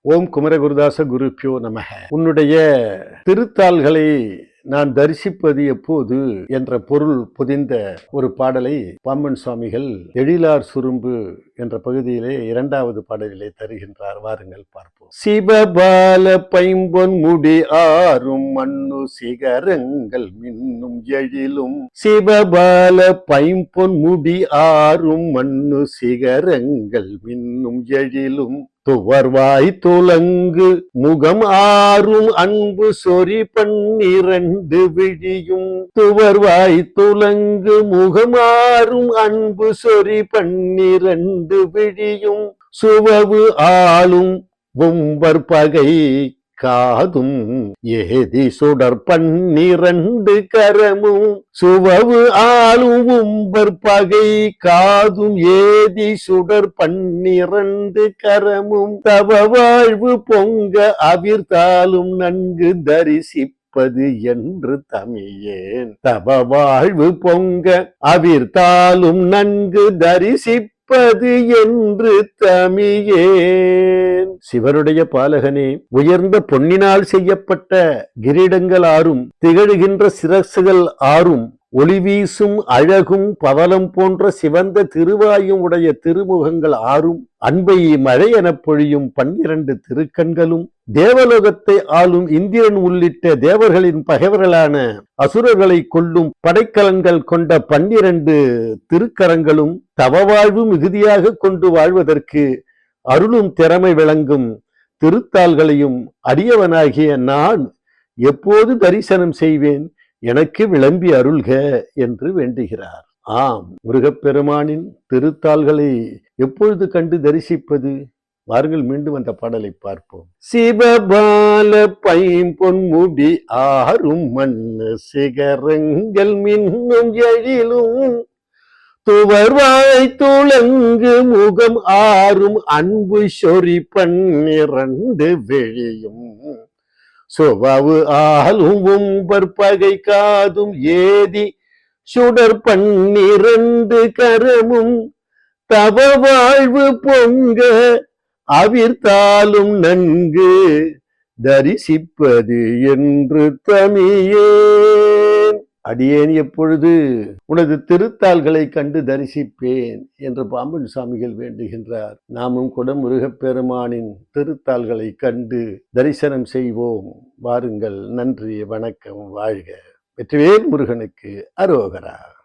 ஓம் குமரகுருதாச குருப்பியோ நமக. உன்னுடைய திருத்தாள்களை நான் தரிசிப்பது எப்போது என்ற பொருள் பொதிந்த ஒரு பாடலை பாம்பன் சுவாமிகள் எழிலார் சுரும்பு என்ற பகுதியிலே இரண்டாவது பாடலிலே தருகின்றார். வாருங்கள் பார்ப்போம். சிவபால பைம்பொன் முடி ஆறும் மண்ணு சிகரங்கள் மின்னும் எழிலும். சிவபால பைம்பொன் முடி ஆறும் மண்ணு சிகரங்கள் மின்னும் எழிலும். துவர்வாய் துலங்கு முகம் ஆறும் அன்பு சொறி பன்னிரண்டு விழியும். துவர்வாய் துலங்கு முகம் ஆறும் அன்பு சொறி பன்னிரண்டு விழியும். சுவவு ஆளும் உம்பர் பகை காதும் ஏதி சுடர் பன்னிரண்டு கரமும் சுவவு ஆளும் உம்பர் பகை காதும் ஏதி சுடர் பன்னிரண்டு கரமும். தவ வாழ்வு பொங்க அவிர்த்தாலும் நன்கு தரிசிப்பது என்று தமியேன். தவ வாழ்வு பொங்க அவிர்த்தாலும் நன்கு நிற்பது என்று தமியேன். சிவருடைய பாலகனே உயர்ந்த பொன்னினால் செய்யப்பட்ட கிரீடங்கள் ஆறும் திகழுகின்ற சிரசுகள் ஆறும் ஒளிவீசும் அழகும் பவலம் போன்ற சிவந்த திருவாயும் உடைய திருமுகங்கள் ஆறும் அன்பை மழை எனப் பொழியும் பன்னிரண்டு திருக்கண்களும். தேவலோகத்தை ஆளும் இந்திரன் உள்ளிட்ட தேவர்களின் பகைவர்களான அசுரர்களை கொல்லும் படைக்கலன்கள் கொண்ட பன்னிரண்டு திருக்கரங்களும் தவவாழ்வு மிகுதியாக கொண்டு வாழ்வதற்கு அருளும் திறமை விளங்கும் திருத்தாள்களையும் அடியவனாகிய நான் எப்போது தரிசனம் செய்வேன்? எனக்கு விளம்பி அருள்க என்று வேண்டுகிறார். ஆம் முருகப்பெருமானின் திருத்தாள்களை எப்பொழுது கண்டு தரிசிப்பது? வாருங்கள் மீண்டும் அந்த பாடலை பார்ப்போம். சிவபால பைம்பொன்முடி ஆறும் மண்ணு சிகரங்கள் மின்னும் எழிலும். துவர்வாய் துளங்கு முகம் ஆறும் அன்பு சொறி பன்னிரண்டு வெளியும். சுவவு ஆளும் பற்பகை பகை காதும் ஏதி சுடர் பன்னிரண்டு கரமும் தவ வாழ்வு பொங்க அவிர்த்தாலும் நன்கு தரிசிப்பது என்று தமியே. அடியேன் எப்பொழுது? உனது திருத்தாள்களை கண்டு தரிசிப்பேன் என்று பாம்பன் சுவாமிகள் வேண்டுகின்றார். நாமும் கூட முருகப்பெருமானின் திருத்தாள்களை கண்டு தரிசனம் செய்வோம். வாருங்கள் நன்றி வணக்கம் வாழ்க. வெற்றிவேல் முருகனுக்கு அரோகரா.